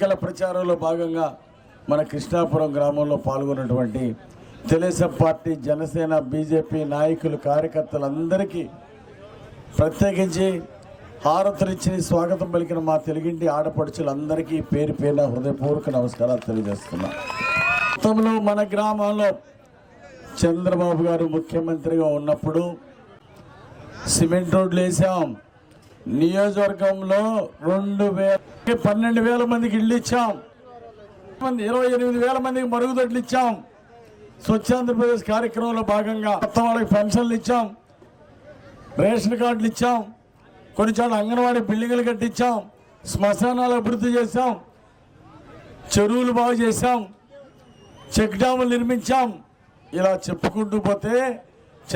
ఎన్నికల ప్రచారంలో భాగంగా మన కృష్ణాపురం గ్రామంలో పాల్గొన్నటువంటి తెలుగుదేశం పార్టీ జనసేన బీజేపీ నాయకులు కార్యకర్తలందరికీ ప్రత్యేకించి హారతులిచ్చి స్వాగతం పలికిన మా తెలుగింటి ఆడపడుచులందరికీ పేరు పేరున హృదయపూర్వక నమస్కారాలు తెలియజేస్తున్నా. గతంలో మన గ్రామంలో చంద్రబాబు గారు ముఖ్యమంత్రిగా ఉన్నప్పుడు సిమెంట్ రోడ్లు వేసాం నియోజకవర్గంలో రెండు వేల పన్నెండు వేల మందికి ఇళ్ళు ఇచ్చాం. మంది ఇరవై ఎనిమిది వేల మందికి మరుగుదొడ్లు ఇచ్చాం. స్వచ్ఛ ఆంధ్రప్రదేశ్ కార్యక్రమంలో భాగంగా మొత్తం వాళ్ళకి పెన్షన్లు ఇచ్చాం. రేషన్ కార్డులు ఇచ్చాం. కొన్ని చోట్ల అంగన్వాడీ బిల్డింగులు కట్టించాం. శ్మశానాలు అభివృద్ధి చేశాం. చెరువులు బాగు చేశాం. చెక్ డ్యాములు నిర్మించాం. ఇలా చెప్పుకుంటూ పోతే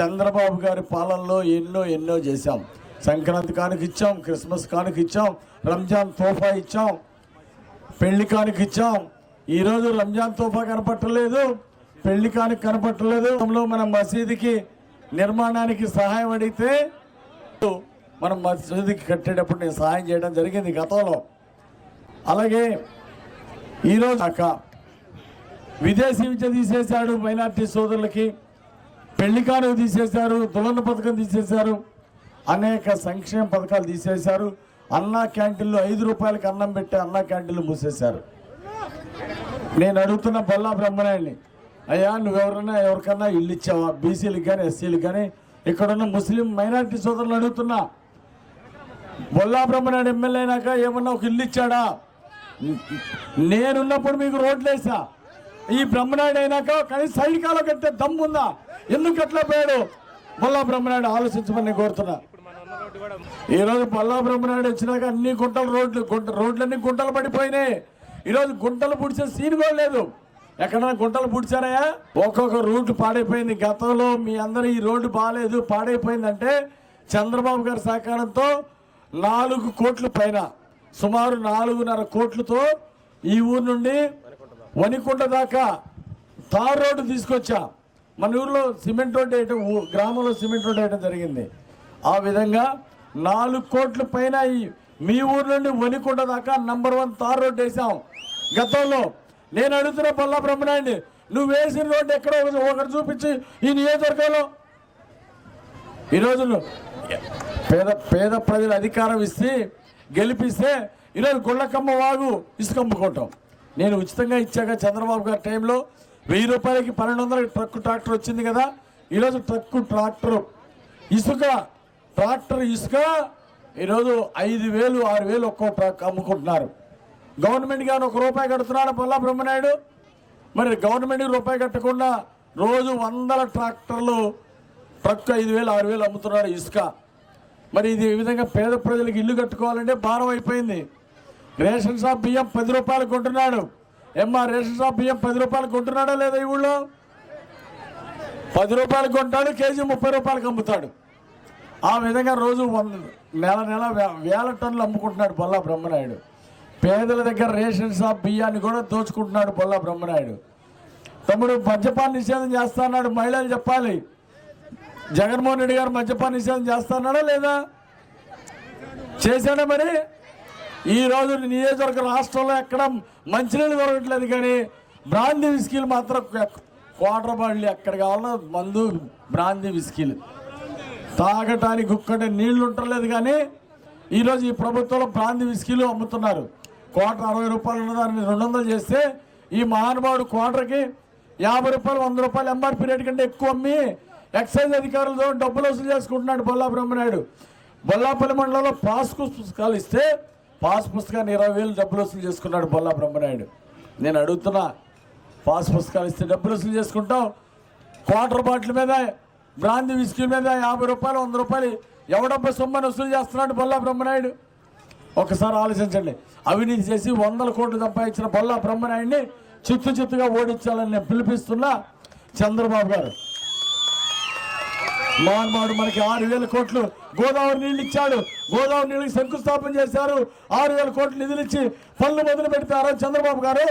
చంద్రబాబు గారి పాలనలో ఎన్నో ఎన్నో చేశాం. సంక్రాంతి కానుక ఇచ్చాం క్రిస్మస్ కానుక ఇచ్చాం రంజాన్ తోఫా ఇచ్చాం పెళ్ళి కానుక ఇచ్చాం. ఈరోజు రంజాన్ తోఫా కనపట్టలేదు పెళ్ళి కానుక కనపట్టలేదు. మన మసీదుకి నిర్మాణానికి సహాయం అడిగితే మనం మసీదుకి కట్టేటప్పుడు నేను సహాయం చేయడం జరిగింది గతంలో. అలాగే ఈరోజు అక్క విదేశీ విద్య తీసేశాడు మైనార్టీ సోదరులకి పెళ్ళి కానుక తీసేశారు దులన పథకం తీసేశారు. అనేక సంక్షేమ పథకాలు తీసేశారు. అన్నా క్యాంటీన్లు ఐదు రూపాయలకి అన్నం పెట్టి అన్నా క్యాంటీన్లు మూసేశారు. నేను అడుగుతున్న బల్లా బ్రహ్మనాయుడిని అయ్యా నువ్వెవరన్నా ఎవరికన్నా ఇల్లు ఇచ్చావా? బీసీలకు కానీ ఎస్సీలకు కానీ ఇక్కడున్న ముస్లిం మైనారిటీ సోదరులు అడుగుతున్నా. బొల్లా బ్రహ్మనాయుడు ఎమ్మెల్యే అయినాక ఏమన్నా ఒక ఇల్లు ఇచ్చాడా? నేనున్నప్పుడు మీకు రోడ్లు వేసా. ఈ బ్రహ్మనాయుడు అయినాక కానీ సైడ్ కాలో దమ్ముందా? ఎందుకు ఎట్లా పోయాడు? బొల్లా బ్రహ్మనాయుడు ఆలోచించమని కోరుతున్నా. ఈరోజు బొల్లా బ్రహ్మనాయుడు వచ్చినాక అన్ని గుంటలు రోడ్లు రోడ్లన్నీ గుంటలు పడిపోయినాయి. ఈరోజు గుంటలు పుడిచే సీన్ కూడా లేదు. ఎక్కడైనా గుంటలు పుడిచారయ్యా ఒక్కొక్క రూట్ పాడైపోయింది. గతంలో మీ అందరూ ఈ రోడ్డు బాగాలేదు పాడైపోయిందంటే చంద్రబాబు గారి సహకారంతో నాలుగు కోట్ల పైన సుమారు నాలుగున్నర కోట్లతో ఈ ఊరు నుండి వనికుంట దాకా తార్ రోడ్డు తీసుకొచ్చా. మన ఊర్లో సిమెంట్ రోడ్డు వేయటం గ్రామంలో సిమెంట్ రోడ్డు వేయటం జరిగింది. ఆ విధంగా నాలుగు కోట్ల పైన మీ ఊరు నుండి వణికొండ దాకా నంబర్ వన్ తార్ రోడ్డు వేసాం. గతంలో నేను అడుగుతున్న పల్లా బ్రహ్మనాయుడిని నువ్వు వేసిన రోడ్డు ఎక్కడో ఒకటి- ఒకటి చూపించి ఈ నియోజకవర్గంలో. ఈరోజు పేద పేద ప్రజలు అధికారం ఇస్తే గెలిపిస్తే ఈరోజు గుళ్ళకమ్మ వాగు ఇసుకమ్ముకుంటాం నేను ఉచితంగా ఇచ్చాక చంద్రబాబు గారి టైంలో వెయ్యి రూపాయలకి పన్నెండు వందలకి ట్రక్కు ట్రాక్టర్ వచ్చింది కదా ఈరోజు ట్రక్కు ట్రాక్టర్. ఇసుక ట్రాక్టర్ ఇసుక ఈరోజు ఐదు వేలు ఆరు వేలు ఒక్కో ట్రాక్ అమ్ముకుంటున్నారు. గవర్నమెంట్ కానీ ఒక రూపాయి కడుతున్నాడు పొల్లా బ్రహ్మనాయుడు? మరి గవర్నమెంట్ రూపాయి కట్టకుండా రోజు వందల ట్రాక్టర్లు ట్రక్ ఐదు వేలు ఆరు వేలు అమ్ముతున్నాడు ఇసుక. మరి ఇది ఈ విధంగా పేద ప్రజలకు ఇల్లు కట్టుకోవాలంటే భారం అయిపోయింది. రేషన్ షాప్ బియ్యం పది రూపాయలు కొంటున్నాడు. ఏమ్మా రేషన్ షాప్ బియ్యం పది రూపాయలు కొంటున్నాడా లేదా ఈ ఊళ్ళో? పది రూపాయలు కొంటాడు కేజీ ముప్పై రూపాయలకు అమ్ముతాడు. ఆ విధంగా రోజు నెల నెల వేల టన్నులు అమ్ముకుంటున్నాడు బొల్లా బ్రహ్మనాయుడు. పేదల దగ్గర రేషన్ షాప్ బియ్యాన్ని కూడా దోచుకుంటున్నాడు బొల్లా బ్రహ్మనాయుడు. తమ్ముడు మద్యపాన నిషేధం చేస్తా అన్నాడు మహిళలు చెప్పాలి. జగన్మోహన్ రెడ్డి గారు మద్యపాన నిషేధం చేస్తాన్నాడా లేదా? చేశాడా మరి? ఈ రోజు నియోజకవర్గ రాష్ట్రంలో ఎక్కడ మంచినీళ్ళు దొరకట్లేదు కానీ బ్రాందీ విస్కీలు మాత్రం క్వార్టర్ బాటిల్ ఎక్కడ కావాలన్నా మందు బ్రాందీ విస్కీలు. తాగటానికి గుక్కటే నీళ్ళు ఉండలేదు కానీ ఈరోజు ఈ ప్రభుత్వంలో ప్రాంతి విస్కీలు అమ్ముతున్నారు. క్వార్టర్ అరవై రూపాయలు ఉన్నదాన్ని రెండు వందలు చేస్తే ఈ మహానుభావుడు క్వార్టర్కి యాభై రూపాయలు వంద రూపాయలు ఎంఆర్పీ రేటు కంటే ఎక్కువ అమ్మి ఎక్సైజ్ అధికారులతో డబ్బులు వసూలు చేసుకుంటున్నాడు బొల్లా బ్రహ్మనాయుడు బొల్లాపల్లి మండలంలో పాస్ పుస్తకాలు ఇస్తే పాస్ పుస్తకాన్ని ఇరవై వేలు డబ్బులు వసూలు చేసుకున్నాడు బొల్లా బ్రహ్మనాయుడు నేను అడుగుతున్నా పాస్ పుస్తకాలు ఇస్తే డబ్బులు వసూలు చేసుకుంటాం. క్వార్టర్ బాటిల్ మీద బ్రాంతి విస్కీ మీద యాభై రూపాయలు వంద రూపాయలు ఎవడబ్బ సొమ్మని వసూలు చేస్తున్నాడు బొల్లా బ్రహ్మనాయుడు? ఒకసారి ఆలోచించండి. అవినీతి చేసి వందల కోట్లు సంపాదించిన బొల్లా బ్రహ్మనాయుడిని చిత్తు చిత్తుగా ఓడించాలని నేను పిలిపిస్తున్నా చంద్రబాబు గారు. మహానుభావుడు మనకి ఆరు వేల కోట్లు గోదావరి నీళ్ళు ఇచ్చాడు. గోదావరి నీళ్ళకి శంకుస్థాపన చేశారు. ఆరు వేల కోట్లు నిధులు ఇచ్చి పనులు మొదలు పెడతారు చంద్రబాబు గారు.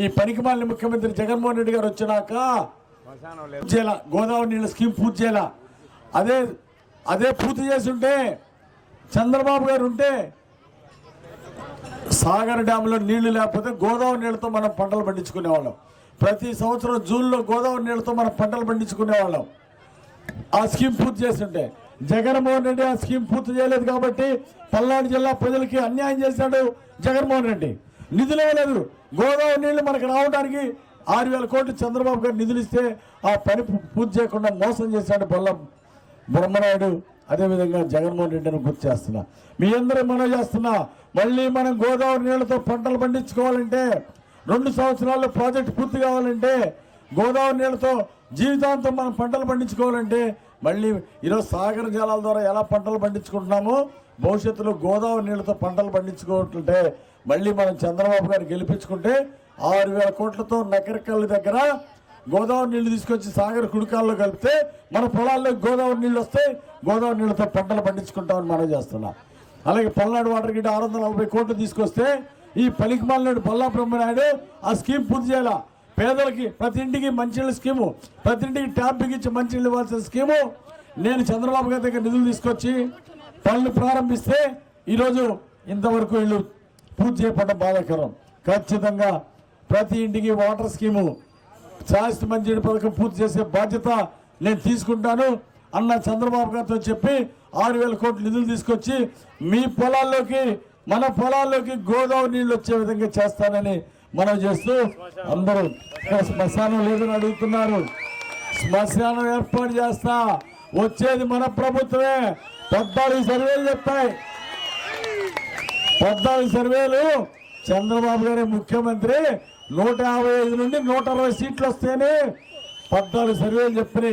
ఈ పనికి ముఖ్యమంత్రి జగన్మోహన్ రెడ్డి గారు వచ్చినాక చేయాల? గోదావరి నీళ్ళ స్కీమ్ పూర్తి చేయాల? అదే అదే పూర్తి చేసి ఉంటే చంద్రబాబు గారు ఉంటే సాగర్ డ్యాంలో నీళ్ళు లేకపోతే గోదావరి నీళ్ళతో మనం పంటలు పండించుకునేవాళ్ళం. ప్రతి సంవత్సరం జూన్లో గోదావరి నీళ్ళతో మనం పంటలు పండించుకునేవాళ్ళం. ఆ స్కీమ్ పూర్తి చేస్తుంటే జగన్మోహన్ రెడ్డి ఆ స్కీమ్ పూర్తి చేయలేదు కాబట్టి పల్నాడు జిల్లా ప్రజలకి అన్యాయం చేశాడు జగన్మోహన్ రెడ్డి. నిధులు ఇవ్వలేదు. గోదావరి నీళ్ళు మనకు రావడానికి ఆరు వేల కోట్లు చంద్రబాబు గారు నిధులు ఇస్తే ఆ పని పూర్తి చేయకుండా మోసం చేశాడు బొల్లం బ్రహ్మనాయుడు. అదేవిధంగా జగన్మోహన్ రెడ్డిని గుర్తు చేస్తున్నా. మీ అందరూ మనం చేస్తున్నా మళ్ళీ మనం గోదావరి నీళ్ళతో పంటలు పండించుకోవాలంటే రెండు సంవత్సరాల్లో ప్రాజెక్ట్ పూర్తి కావాలంటే గోదావరి నీళ్ళతో జీవితాంతం మనం పంటలు పండించుకోవాలంటే మళ్ళీ ఈరోజు సాగర జలాల ద్వారా ఎలా పంటలు పండించుకుంటున్నామో భవిష్యత్తులో గోదావరి నీళ్ళతో పంటలు పండించుకోవాలంటే మళ్ళీ మనం చంద్రబాబు గారిని గెలిపించుకుంటే ఆరు వేల కోట్లతో నకరికల్ దగ్గర గోదావరి నీళ్ళు తీసుకొచ్చి సాగర్ కుడికాల్లో కలిపితే మన పొలాల్లో గోదావరి నీళ్ళు వస్తే గోదావరి నీళ్ళతో పంటలు పండించుకుంటామని మనం చేస్తున్నాం. అలాగే పల్నాడు వాటర్ గిట్ట ఆరు వందల నలభై కోట్లు తీసుకొస్తే ఈ పలికిమాలనాడు పల్లా బ్రహ్మనాయుడు ఆ స్కీమ్ పూర్తి చేయాల? పేదలకి ప్రతి ఇంటికి మంచినీళ్ళ స్కీము ప్రతి ఇంటికి ట్యాప్ బిగించి మంచినీళ్ళు ఇవ్వాల్సిన స్కీము. నేను చంద్రబాబు గారి దగ్గర నిధులు తీసుకొచ్చి పనులు ప్రారంభిస్తే ఈరోజు ఇంతవరకు వీళ్ళు పూర్తి చేయబడ్డం బాధాకరం. ఖచ్చితంగా ప్రతి ఇంటికి వాటర్ స్కీము శాశ్వత మంచి పథకం పూర్తి చేసే బాధ్యత నేను తీసుకుంటాను. అన్న చంద్రబాబు గారితో చెప్పి ఆరు వేల కోట్ల నిధులు తీసుకొచ్చి మీ పొలాల్లోకి మన పొలాల్లోకి గోదావరి నీళ్ళు వచ్చే విధంగా చేస్తానని మనం చేస్తూ అందరూ శ్మశానం లేదని అడుగుతున్నారు. శ్మశానం ఏర్పాటు చేస్తా. వచ్చేది మన ప్రభుత్వమే. పద్నాలుగు సర్వేలు చెప్తాయి. పద్నాలుగు సర్వేలు చంద్రబాబు గారి ముఖ్యమంత్రి నూట యాభై ఐదు నుండి నూట అరవై సీట్లు వస్తేనే పద్నాలుగు సర్వేలు చెప్పినాయి.